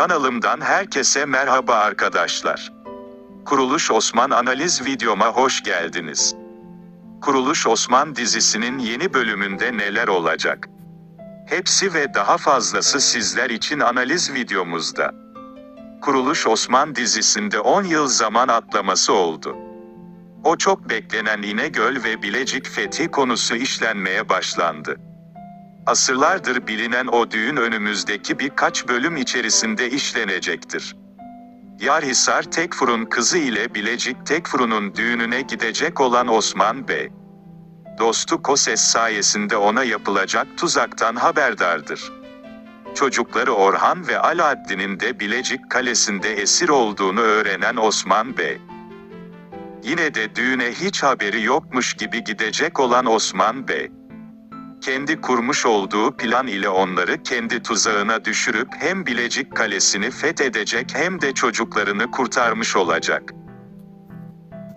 kanalımdan herkese merhaba arkadaşlar. Kuruluş Osman analiz videoma hoş geldiniz. Kuruluş Osman dizisinin yeni bölümünde neler olacak? Hepsi ve daha fazlası sizler için analiz videomuzda. Kuruluş Osman dizisinde 10 yıl zaman atlaması oldu. O çok beklenen İnegöl ve Bilecik fethi konusu işlenmeye başlandı. Asırlardır bilinen o düğün önümüzdeki birkaç bölüm içerisinde işlenecektir. Yarhisar Tekfur'un kızı ile Bilecik Tekfur'un düğününe gidecek olan Osman Bey. Dostu Koses sayesinde ona yapılacak tuzaktan haberdardır. Çocukları Orhan ve Alaaddin'in de Bilecik Kalesi'nde esir olduğunu öğrenen Osman Bey. Yine de düğüne hiç haberi yokmuş gibi gidecek olan Osman Bey. Kendi kurmuş olduğu plan ile onları kendi tuzağına düşürüp hem Bilecik Kalesi'ni fethedecek hem de çocuklarını kurtarmış olacak.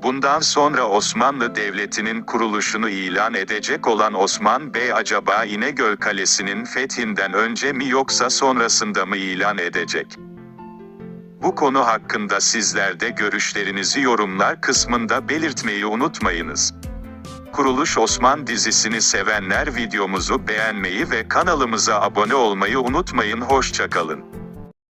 Bundan sonra Osmanlı Devleti'nin kuruluşunu ilan edecek olan Osman Bey acaba İnegöl Kalesi'nin fethinden önce mi yoksa sonrasında mı ilan edecek? Bu konu hakkında sizler de görüşlerinizi yorumlar kısmında belirtmeyi unutmayınız. Kuruluş Osman dizisini sevenler videomuzu beğenmeyi ve kanalımıza abone olmayı unutmayın. Hoşçakalın.